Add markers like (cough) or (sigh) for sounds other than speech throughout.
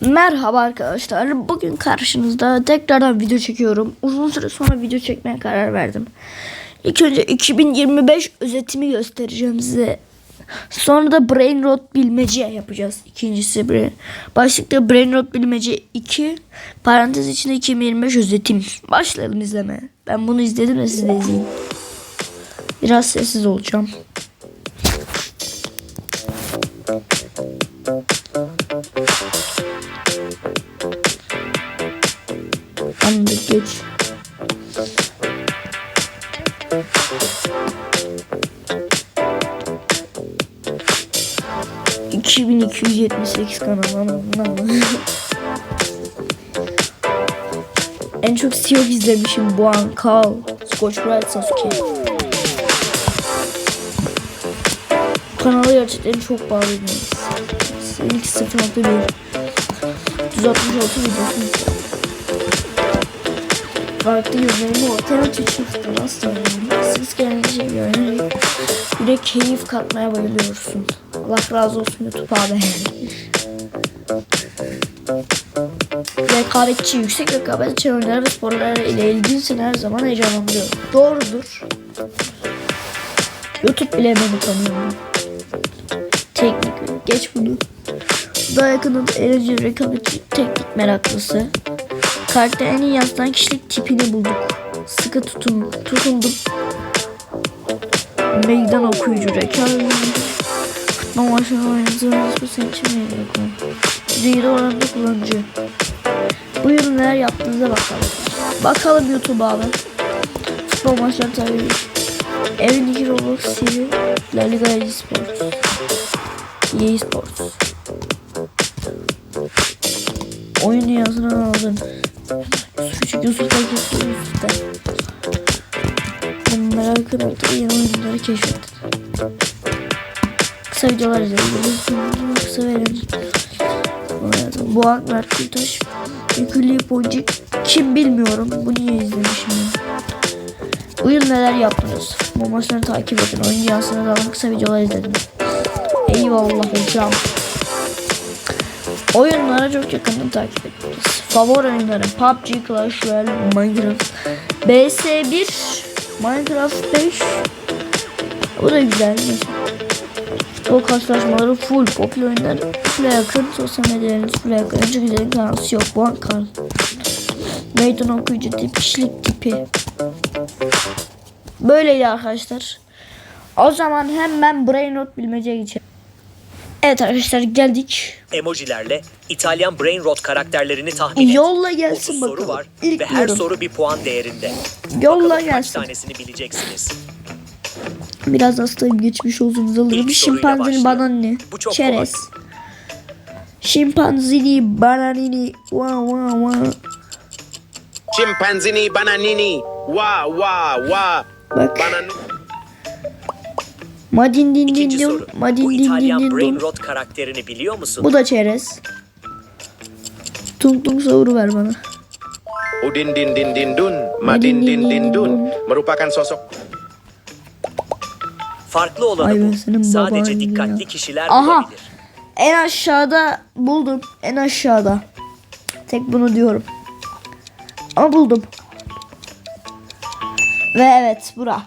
Merhaba arkadaşlar. Bugün karşınızda tekrardan video çekiyorum. Uzun süre sonra video çekmeye karar verdim. İlk önce 2025 özetimi göstereceğim size. Sonra da Brain Rot bilmece yapacağız. İkincisi brain. Başlıkta Brain Rot bilmece 2. Parantez içinde 2025 özetim. Başlayalım izlemeye. Ben bunu izledim de siz de izleyin. Biraz sessiz olacağım. En çok Siyok izlemişim bu an Carl, Scotch Brite, Sasuke. Kanala gerçekten çok bağlıyım. İlk 0.1 166 videosunu izledim. Farklı yönlerimi ortaya çıktı aslında. Siz kendinize görerek bir de keyif katmaya bayılıyorsun. Allah razı olsun YouTube abi. (laughs) Rekabetçi, yüksek rekabetçi oyunlar ve sporlar ile ilgilisin her zaman heyecanlandırıyor. Doğrudur. YouTube bile beni tanıyor. Teknik, geç bunu. Daha yakının eğlenceli rekabetçi teknik meraklısı. Karakter en iyi yansıtan kişilik tipini bulduk. Sıkı tutun, tutundum. Meydan okuyucu rekabet. Futbol maçlarında oynadığımız bu seçim meydan Dünyada oranında kullanıcı. Bu yıl neler yaptığınıza bakalım. Bakalım YouTube abi. Futbol maçları tabii. Evindeki Roblox TV, La Liga Esports, EA Sports. Oyun dünyasına aldın. Küçük Yusuf'ta kesin Yusuf'ta. Merakın artık yeni oyunları keşfettin. Kısa videolar izleyebiliriz. Kısa ve eğlenceli. Bu an Mert Gültaş. Yükülü Boncuk. Kim bilmiyorum. Bu niye izlemişim ya. Bu yıl neler yaptınız? Maçları takip edin. Oyun dünyasına dalan kısa videolar izledim. Eyvallah hocam. Oyunlara çok yakından takip ediyoruz. Favori oyunlarım PUBG, Clash Royale, Minecraft, BS1, Minecraft 5. Bu da güzel. O karşılaşmaları full popüler oyunlar full yakın sosyal medyalarınız full yakın. Önce güzelin kanalısı yok. Bu an kal. Meydan okuyucu tip, kişilik tipi. Böyleydi arkadaşlar. O zaman hemen Brain Rot bilmeceye geçelim. Evet arkadaşlar geldik. emojilerle İtalyan Brain Rot karakterlerini tahmin et. Yolla gelsin 30 bakalım. soru var İlk ve her yorum. soru bir puan değerinde. Yolla Bakalım kaç gelsin. tanesini bileceksiniz. Biraz hastayım geçmiş olsun alırım. Şimpanzini bananini. Çerez. Şimpanzini bananini. Wow wow wow. Chimpanzini bananini. Wa wa wa. Bak. Banan Madin din din din. Madin Bu din din İtalyan din. Brain. Rot karakterini biliyor musun? Bu da çerez. Tung tung sahuru ver bana. Udin din din din dun. Madin din din dun. Merupakan sosok Farklı olanı Ay bu. Sadece dikkatli ya. kişiler Aha. bulabilir. En aşağıda buldum. En aşağıda. Tek bunu diyorum. Ama buldum. Ve evet bura.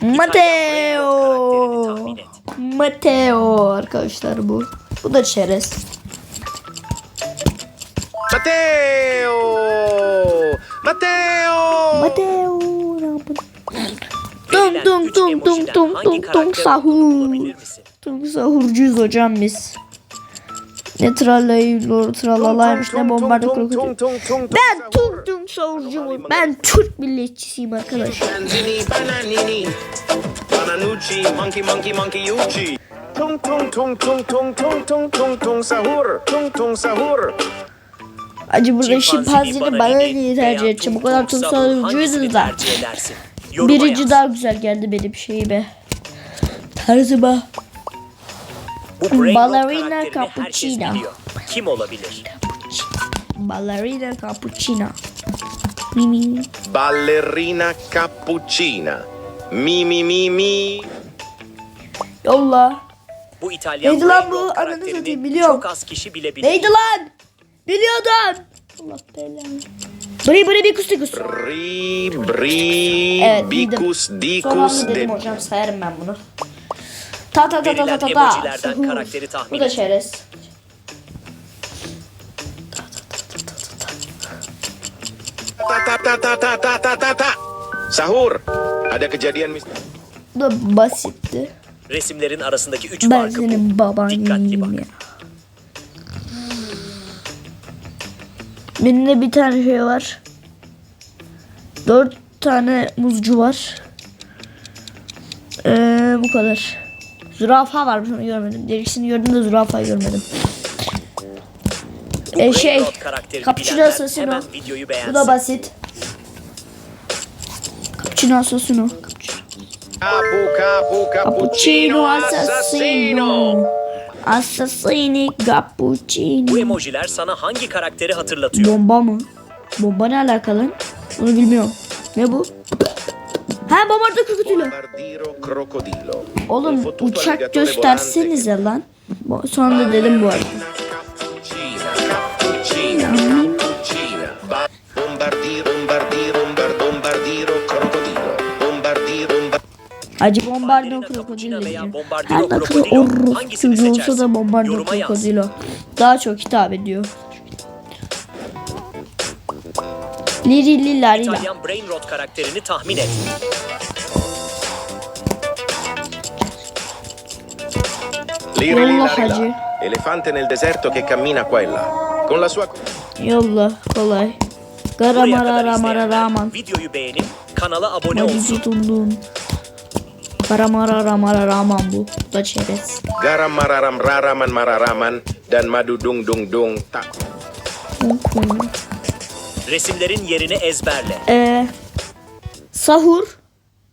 Mateo. Mateo arkadaşlar bu. Bu da çerez. Mateo! Mateo! Mateo? Tung Verilen tung üç tung tung emojiden tung hangi tung tung karakter olduğunu sahur. Tung sahurcuyuz hocam biz. Ne tralayı tralalaymış ne bombardı krokodil. Ben tung tung sahurcuyum. Ben Türk milliyetçisiyim arkadaşlar. Tung tung tung tung tung tung tung tung tung sahur. Tung tung sahur. Acı burada Şimpanzini, bana niye tercih edeceğim? O kadar tung tung sahur sahurcuydunuz edersin? Yoruma Birinci yaz. daha güzel geldi benim şeyime. Tarzıma. Bu Ballerina cappuccino. biliyor. Kim olabilir? Ballerina cappuccino. Mimi. Ballerina cappuccina. Mi mi mi mi. Yolla. Bu İtalyan Neydi lan bu? Ananı satayım, biliyorum. çok az kişi bilebilir. Neydi lan? Biliyordum. Allah belanı. Bri bri bikus dikus. Bri bri evet, bikus dikus. Sonra dedim hocam sayarım ben bunu. Ta ta ta ta ta ta ta. Bu da şerez. Ta ta ta ta ta ta ta ta. ta. Sahur. Ada kejadian mis. Bu da basitti. Resimlerin arasındaki üç ben marka bu. Ben senin babanıyım ya. Benim de bir tane şey var. Dört tane muzcu var. Ee, bu kadar. Zürafa varmış onu görmedim. Derikisini gördüm de zürafayı görmedim. Ee, şey, Cappuccino Assassino. Bu da basit. Cappuccino Assassino. Cappuccino Assassino. Assassini Cappuccino. Bu emojiler sana hangi karakteri hatırlatıyor? Bomba mı? Bomba ne alakalı? Bunu bilmiyorum. Ne bu? Ha bombarda krokodilo. Oğlum uçak göstersenize lan. Sonra dedim bu arada. Acı diyeceğim. bombardino Her krokodilo, orros hangisini çocuğu olsa da yaz. krokodilo. Daha çok hitap ediyor. Liri lila lila. İtalyan Brain Rot karakterini tahmin et. Liri, Yolla hacı. lila. Elefante nel deserto che cammina qua e là. Con la sua... Yolla kolay. Buraya Garamara kadar ramara izleyenler raman. videoyu beğenip kanala abone olsun. Hadi tutundun. Garamara ramara raman bu. Bu da çerez. Garam mararam raraman mararaman dan madu dung dung dung tak. Resimlerin yerini ezberle. Ee, sahur.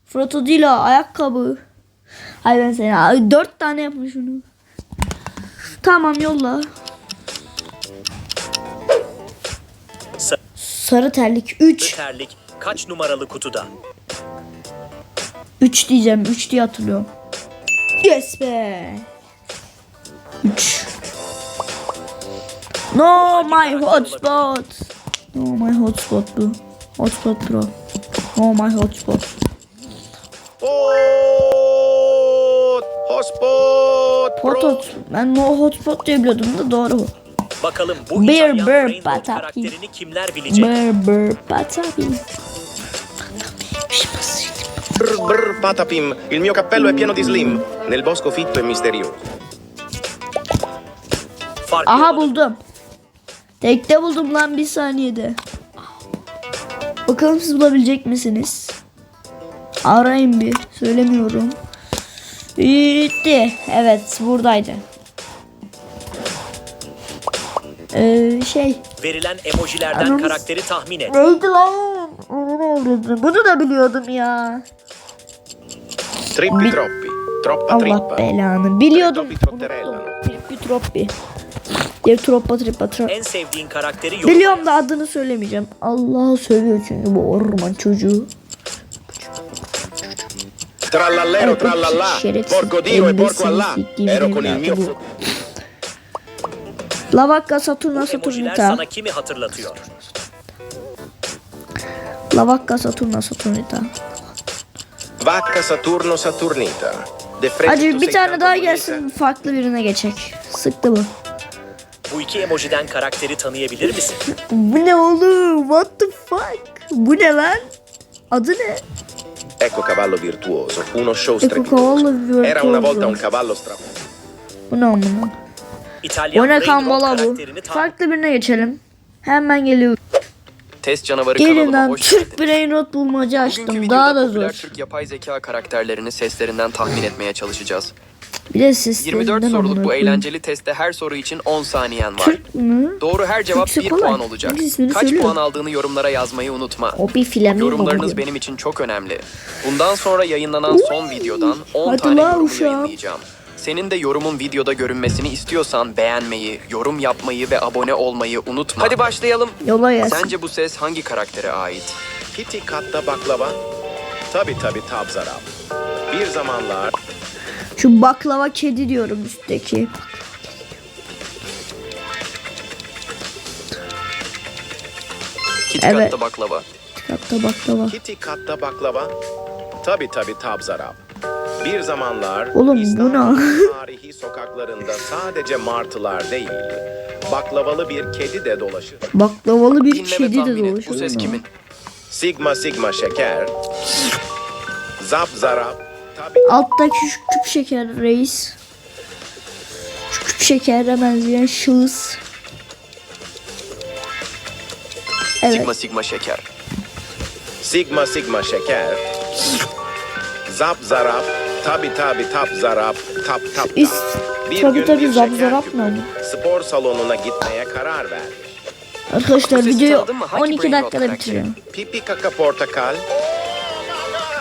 Frotodilo ayakkabı. Ay ben seni ay, dört tane yapmış şunu. Tamam yolla. Sarı Sarı terlik 3. terlik kaç numaralı kutuda? 3 diyeceğim. 3 diye hatırlıyorum. Yes be. 3. No my hotspot. No my hotspot bu. Hotspot pro. No my hotspot. Hot! Hotspot! Hot hot. Ben no hotspot diye biliyordum da doğru bu. Bakalım bu Bir İtalyan bir Brain Rot patati. karakterini kimler bilecek? Brr brr patabi. Brr, brr, patapim, il mio cappello è pieno di slim, nel bosco fitto e misterioso. Aha olanı- buldum. Tekte buldum lan bir saniyede. Bakalım siz bulabilecek misiniz? Arayın bir. Söylemiyorum. Bitti. Evet buradaydı. Ee, şey. Verilen emojilerden Anamız- karakteri tahmin et. Neydi lan? Onu avradım. Bunu da biliyordum ya. Trippi Mi- troppi, troppa Allah trippa. belanı. Biliyordum. Trotterellano. Trippi troppi. Bir troppa trippa trippa. En sevdiğin karakteri yorumla Biliyorum da adını söylemeyeceğim. Allah'ı sövüyor çünkü bu orman çocuğu. Trallallero, trallallà, porco dio e porco allà. siktiğim Ero con il mio... Lavakka Saturna Bu emojiler Saturnita. sana kimi hatırlatıyor? Lavakka Saturna Saturnita. Vacca Saturno Saturnita. Hadi bir tane daha gelsin farklı birine geçecek. Sıktı bu. Bu iki emojiden karakteri tanıyabilir misin? (laughs) Bu ne oğlum? What the fuck? Bu ne lan? Adı ne? Ecco cavallo virtuoso, uno show Ecco strepitoso. Era una volta un cavallo strapato. Bu ne amına? İtalyan Bu ne Brain Rot kambala bu? Farklı birine geçelim. Hemen geliyor. Test Canavarı Gelin kanalıma lan hoş Türk geldiniz. Brain Rot bulmaca Bugünkü açtım. videoda Daha da popüler zor. Türk yapay zeka karakterlerini seslerinden tahmin etmeye çalışacağız. Bir de siz 24 soruluk bu eğlenceli testte her soru için 10 saniyen var. Türk mü? Doğru her cevap Türkçe 1 kolay. puan olacak. İsmini Kaç söylüyorum. puan aldığını yorumlara yazmayı unutma. O bir flamingo. Yorumlarınız benim için çok önemli. Bundan sonra yayınlanan son videodan 10 Hadi tane la yorumu uşağım. yayınlayacağım. Senin de yorumun videoda görünmesini istiyorsan beğenmeyi, yorum yapmayı ve abone olmayı unutma. Hadi başlayalım. Yola gelsin. Sence bu ses hangi karaktere ait? Kitty katta baklava. Tabi tabi tabzarab. Bir zamanlar Şu baklava kedi diyorum üstteki. Kit Evet. Kat'ta baklava. Hatta baklava. Kitty katta baklava. Tabi tabi tabzarap. Bir zamanlar Oğlum, bu İstanbul (laughs) tarihi sokaklarında sadece martılar değil, baklavalı bir kedi de dolaşır. Baklavalı bir Dinle ve kedi de tahmin et. Bu dolaşıyor. ses kimin? Sigma sigma şeker. Zap zarap. Tabi Alttaki şu küp şeker reis. Şu küp şekere benzeyen şahıs. Evet. Sigma sigma şeker. sigma sigma şeker. Zap zarap. Tabi tabi tap zarap. Tap tap tap. İs- Bir tabi gün tabi bir zap şeker zarap küpü ne ama? Spor salonuna gitmeye karar vermiş. Arkadaşlar sesi videoyu tanıdın mı? Hangi 12 Brain Rot dakikada bitireceğim. Pipi kaka portakal.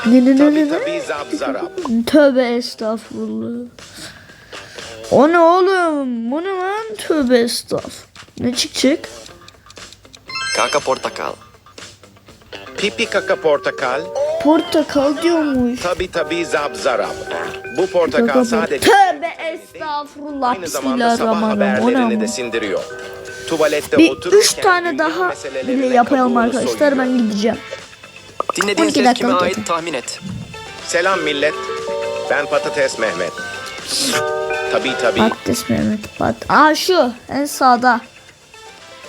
Ne ne ne Tabi ne ne? tabi zap zarap. Tövbe estağfurullah. O ne oğlum? Bu ne lan? Tövbe estağfurullah. Ne çıkacak? Kaka portakal. Pipi kaka portakal. Portakal diyormuş. Tabi tabi zap zarap. Bu portakal sadece Tövbe estağfurullah. aynı zamanda sabah haberlerini de sindiriyor. Tuvalette Bir otururken üç tane daha bile yapalım arkadaşlar. soyuyor. Ben gideceğim. Dinlediğin 12 ses kime zaten. ait tahmin et. Selam millet. Ben Patates Mehmet. Tabi tabi. Patates Mehmet. Pat Aa şu en sağda.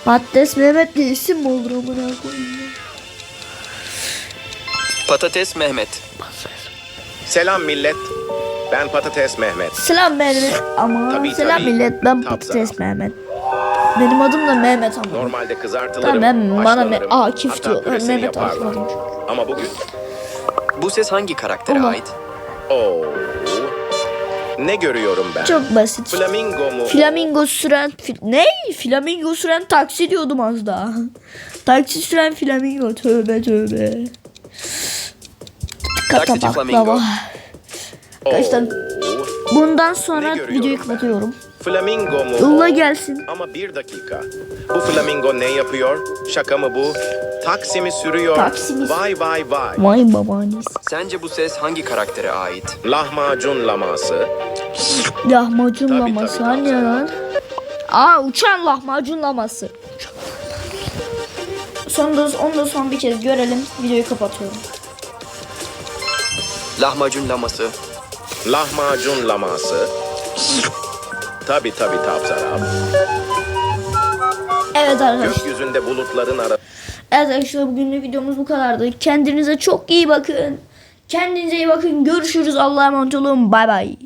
Patates Mehmet diye isim mi olur amına koyayım? Patates Mehmet. Selam millet. Ben Patates Mehmet. Selam Mehmet. Ama Tabii, selam tabii. millet. Ben Tabii, Patates. Mehmet. Benim adım da Mehmet ama. Normalde kızartılırım. Tamam ben bana me Akif diyor. Mehmet. Akif Ama bugün Bu ses hangi karaktere Allah. ait? Oo. Ne görüyorum ben? Çok basit. Flamingo mu? Flamingo süren fi- ne? Flamingo süren taksi diyordum az daha. taksi süren flamingo tövbe tövbe. Kata baklava. Arkadaşlar bundan sonra videoyu kapatıyorum. Flamingo mu? Yolla gelsin. Ama bir dakika. Bu flamingo ne yapıyor? Şaka mı bu? Taksi mi sürüyor? Taksi mi- Vay vay vay. Vay babaannesi. Sence bu ses hangi karaktere ait? Lahmacun laması. Lahmacun Tabii, laması tabii, hani tabii. lan? Aa uçan lahmacun laması. Son da, onu da son bir kez görelim. Videoyu kapatıyorum. Lahmacun laması. Lahmacun laması. Tabi tabi tapzarap. Evet arkadaşlar. Gökyüzünde bulutların arasında. Evet arkadaşlar bugünlük videomuz bu kadardı. Kendinize çok iyi bakın. Kendinize iyi bakın. Görüşürüz. Allah'a emanet olun. Bay bay.